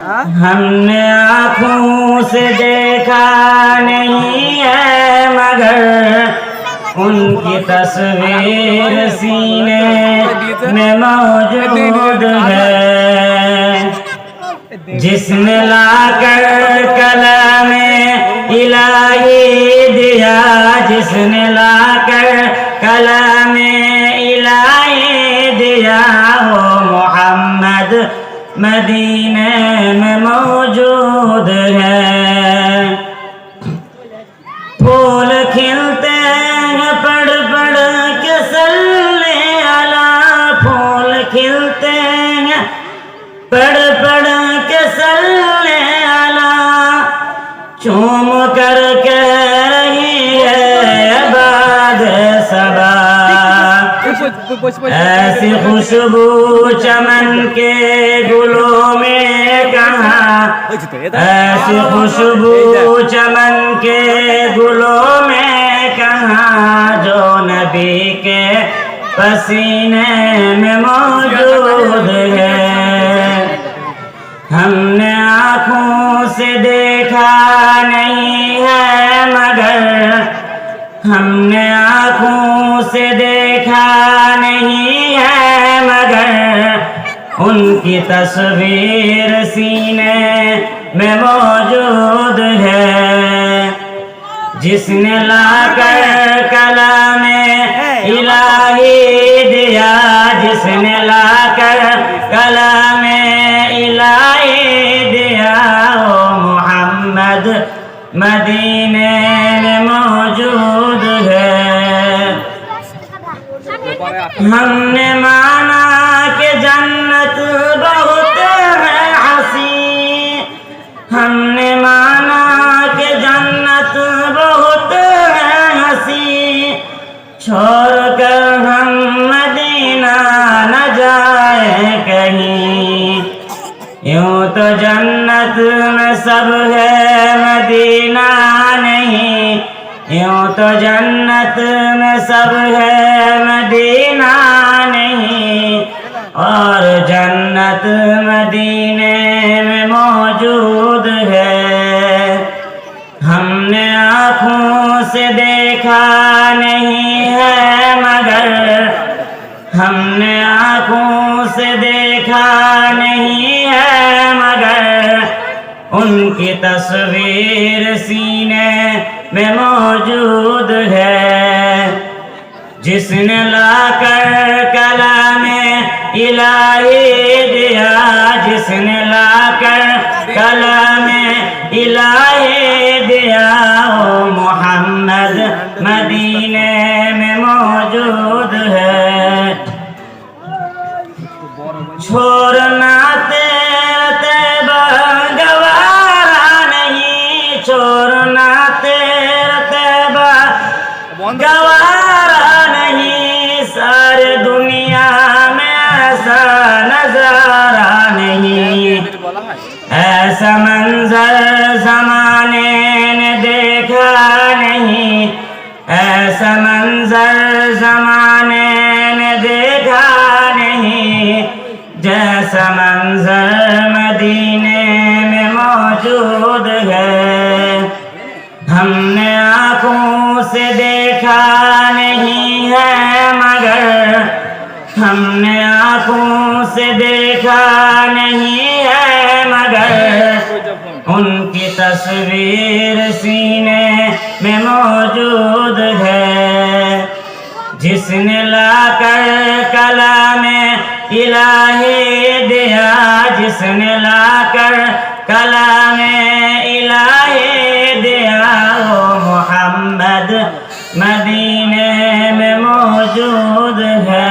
हमने आँखों से देखा नहीं है मगर उनकी तस्वीर सीने में मौजूद है। जिसने लाकर कलम इलाही दिया, जिसने लाकर कलम इलाही दिया हो मोहम्मद मदीने में मौजूद है। फूल खिलते हैं पढ़ पढ़ के सल्ले आला। फूल खिलते हैं पढ़ पढ़ के सल्ले ऐसी खुशबू चमन के गुलों में कहा? ऐसी खुशबू चमन के गुलों में कहा? जो नबी के पसीने में मौजूद है। हमने आँखों से देखा नहीं है मगर हमने आँखों से देखा नहीं है मगर उनकी तस्वीर सीने में मौजूद है। जिसने लाकर कला में इलाही दिया जिसने लाकर मदीने में मौजूद है। हमने माना यूँ तो जन्नत में सब है, मदीना नहीं। यूँ तो जन्नत में सब है, मदीना नहीं। और जन्नत मदीने में मौजूद है। हमने आँखों से देखा नहीं है, मगर हमने आँखों से देखा नहीं है, मगर उनकी तस्वीर सीने में मौजूद है। जिसने लाकर कला में इलाही दिया, जिसने लाकर कला में इलाही दिया, ओ मोहम्मद मदीने। छोड़ना तेरे गवारा नहीं। छोड़ना तेरे गवारा नहीं। सारे दुनिया में ऐसा नज़ारा नहीं। ऐसा मंजर जमाने ने देखा नहीं। ऐसा मंजर जमाने जैसा मदीने में मौजूद है। हमने आँखों से देखा नहीं है, मगर हमने आँखों से देखा नहीं है, मगर उनकी तस्वीर सीने में मौजूद है। जिसने लाकर कला में इलाही दिया जिसने लाकर कला में इलाही दिया वो मोहम्मद मदीने में मौजूद है।